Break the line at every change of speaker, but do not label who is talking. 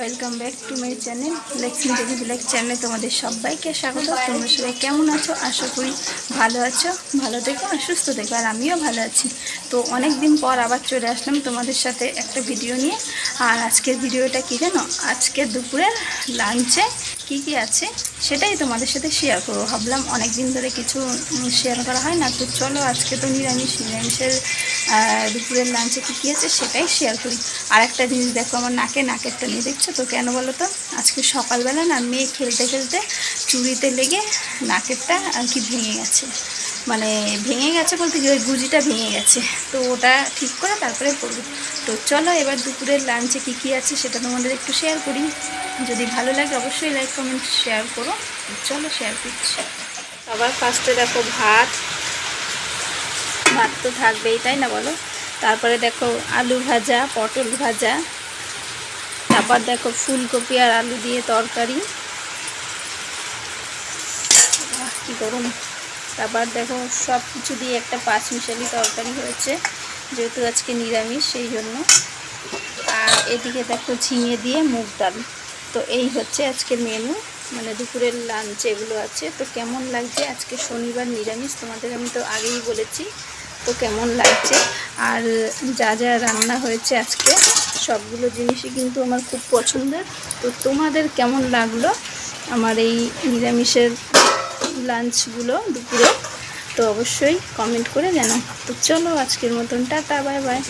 Welcome back to my channel Lakshmi Devi black চ্যানেলে তোমাদের সবাইকে স্বাগত। তোমরা সবাই কেমন আছো? আশা করি ভালো আছো, ভালো থেকো, আর সুস্থ থেকো, আর আমিও ভালো আছি। তো অনেক দিন পর আবার চলে আসলাম তোমাদের সাথে একটা ভিডিও নিয়ে। আর আজকের ভিডিওটা কী জানো? আজকে দুপুরের লাঞ্চে কি কি আছে সেটাই তোমাদের সাথে শেয়ার করব। ভাবলাম অনেক দিন ধরে কিছু শেয়ার করা হয় না, তো চলো আজকে তো নিরামিষ। নিরামিষের দুপুরের লাঞ্চে কী কী আছে সেটাই শেয়ার করি। আর একটা জিনিস দেখো, আমার নাকে নাকেরটা নিয়ে দেখছ তো, কেন বলো তো? আজকে সকালবেলা না মেয়ে খেলতে খেলতে চুরিতে লেগে নাকেরটা আর কি ভেঙে গেছে। মানে ভেঙে গেছে বলতে কি? ওই গুজিটা ভেঙে গেছে। তো ওটা ঠিক করে তারপরে পড়ব তো চলো এবার দুপুরের লাঞ্চে কী কী আছে সেটা তোমাদের একটু শেয়ার করি। যদি ভালো লাগে অবশ্যই লাইক কমেন্ট শেয়ার করো। চলো শেয়ার করছি। আবার ফার্স্টে দেখো ভাত। ভাত তো থাকবেই, তাই না বলো? তারপরে দেখো আলু ভাজা, পটল ভাজা। তারপর দেখো ফুলকপি আর আলু দিয়ে তরকারি। কি গরম। তারপর দেখো সব কিছু দিয়ে একটা পাঁচ মিশালি তরকারি হয়েছে, যেহেতু আজকে নিরামিষ, সেই জন্য। আর এদিকে দেখো ঝিঙে দিয়ে মুগ ডাল। তো এই হচ্ছে আজকের মেনু মানে দুপুরের লাঞ্চ এগুলো আছে। তো কেমন লাগছে? আজকে শনিবার নিরামিষ, তোমাদের আমি তো আগেই বলেছি। তো কেমন লাগছে? আর যা যা রান্না হয়েছে আজকে, সবগুলো জিনিসই কিন্তু আমার খুব পছন্দের। তো তোমাদের কেমন লাগল আমার এই নিরামিষের লাঞ্চগুলো দুপুরে তো অবশ্যই কমেন্ট করে জানাও। তো চলো আজকের মতন টাটা বাই বাই